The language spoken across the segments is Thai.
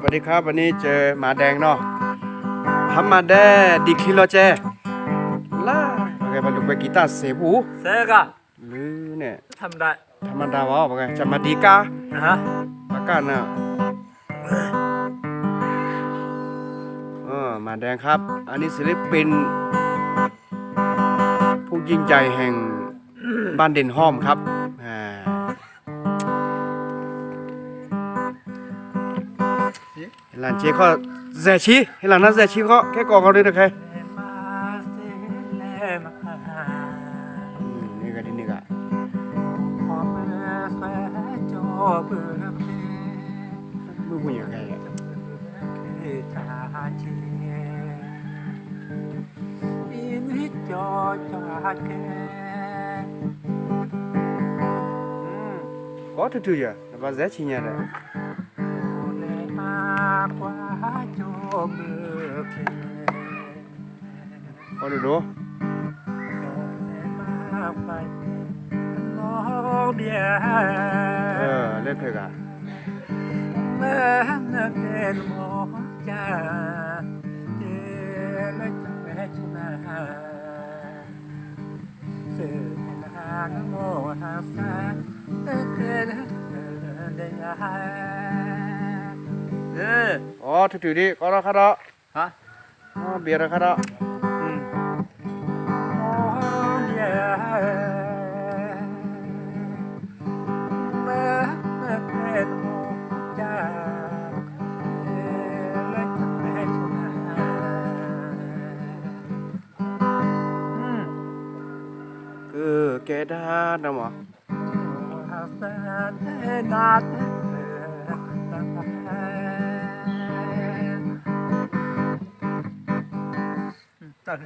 สวัสดีครับ วันนี้เจอหมาแดงเนาะทำมาแดดิคลิโลเจล่าโอเคมาดูไปกีตาร์เสียบูเซกะหรือเนี่ยทำได้ธรรมดาวะโอเคจะมาดีกานะฮะปากกันนะเออหมาแดงครับ อันนี้ศิลปินผู้ยิ่งใหญ่แห่งบ้านเด่นห้อมครับ อ่าหลานเจ๊ก็แซชีหลานนั้นแซชีก็แค่กอ เบื่อเพลก็ดูดูมากไปน้องเดียเออเล่นเพลงอะเมื่อนักเรียนหมอจ้าเจริญแม่ชุนาเสือหางโมหาสาเดินเดินเดินเออ อ๋อทุกๆนี่ก็ราคาเนาะฮะอ๋อเบียร์ราคาเนาะอืมน้องเดียเมื่อนักเรียนหมอจ้าเจริญแม่ชุนาอืมคือแกด้านะหมอ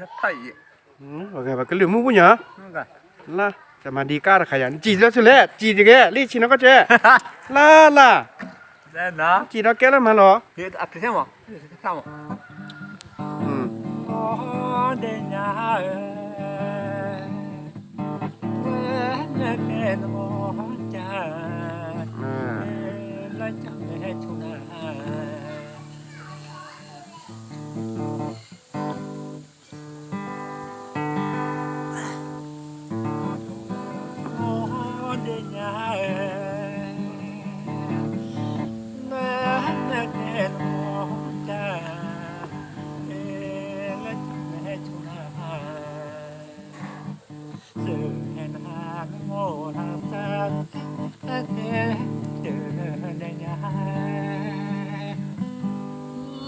ตัดไผ่อืมโอเคแบบก็เหลือมือผู้หญิงนั่นกันล่ะจะมาดีก้าขยันจีแล้วสุดแล้วจีดีแกรีชินก็เจ๊ล่ะล่ะเด่นน สื่อแห่งหางโง่ทางสานแต่เจอเจอได้ยา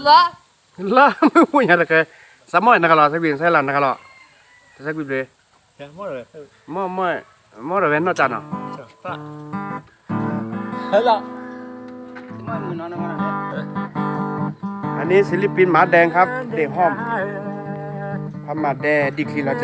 ละล่ะมือผู้หญิงละแกสามอยนักล่ะสักบินใส่หลานนักล่ะสักบินเลยอย่มัวเลยมอมอยมอระเวนเนาะจ้ะเนาะจ้าป้าเฮ้ยละอันนี้ศิลปินหมาแดงครับ เด็กห้อมพามาแดดิคลิโลเจ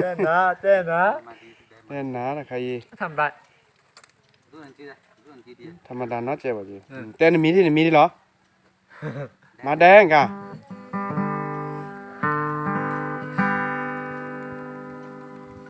เต้นนะเต้นนะแน่นหนานะใครทำได้ธรรมดาเนาะเจ๊บ่จีแต่นี่มีที่นี่มีที่เหรอหมาแดงกะเ